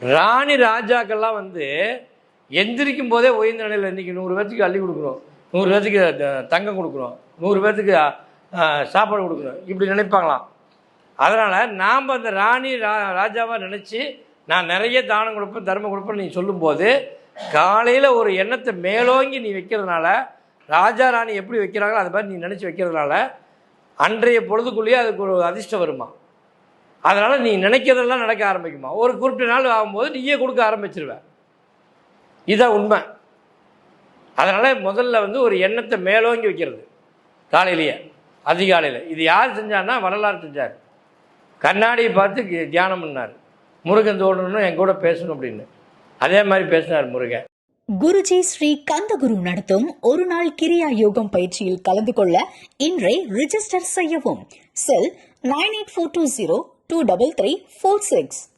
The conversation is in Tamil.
ராணி ராஜாக்கள்லாம் வந்து எந்திரிக்கும் போதே உயர்ந்த நிலையில் இன்றைக்கி நூறு பேர்த்துக்கு அள்ளி கொடுக்குறோம். நூறு பேர்த்துக்கு த- தங்கம் கொடுக்குறோம். நூறு பேர்த்துக்கு சாப்பாடு கொடுக்குறோம். இப்படி நினைப்பாங்களாம். அதனால் நாம் அந்த ராணி ரா ராஜாவாக நினச்சி நான் நிறைய தானம் கொடுப்பேன் தர்மம் கொடுப்பேன் நீ சொல்லும்போது காலையில் ஒரு எண்ணத்தை மேலோங்கி நீ வைக்கிறதுனால ராஜா ராணி எப்படி வைக்கிறாங்களோ அது மாதிரி நீ நினச்சி வைக்கிறதுனால அன்றைய பொழுதுக்குள்ளேயே அதுக்கு ஒரு அதிர்ஷ்டம் வருமா? அதனால் நீ நினைக்கிறதெல்லாம் நடக்க ஆரம்பிக்குமா? ஒரு குறிப்பிட்ட நாள் ஆகும்போது நீயே கொடுக்க ஆரம்பிச்சிருவேன் இதுதான் உண்மை. அதனால் முதல்ல வந்து ஒரு எண்ணத்தை மேலோங்கி வைக்கிறது. காலையிலேயே அதிகாலையில். இது யார் செஞ்சான்னா வரலாறு செஞ்சார். கண்ணாடியை பார்த்து கி- தியானம் பண்ணார். முருகன் தோன்றணும் என் கூட பேசணும் அப்படின்னு. அதே மாதிரி பேசினார் முருகன். குருஜி ஸ்ரீ கந்தகுரு நடத்தும் ஒரு நாள் கிரியா யோகம் பயிற்சியில் கலந்து கொள்ள இன்றை ரிஜிஸ்டர் செய்யவும். Cell nine eight four two zero 23346.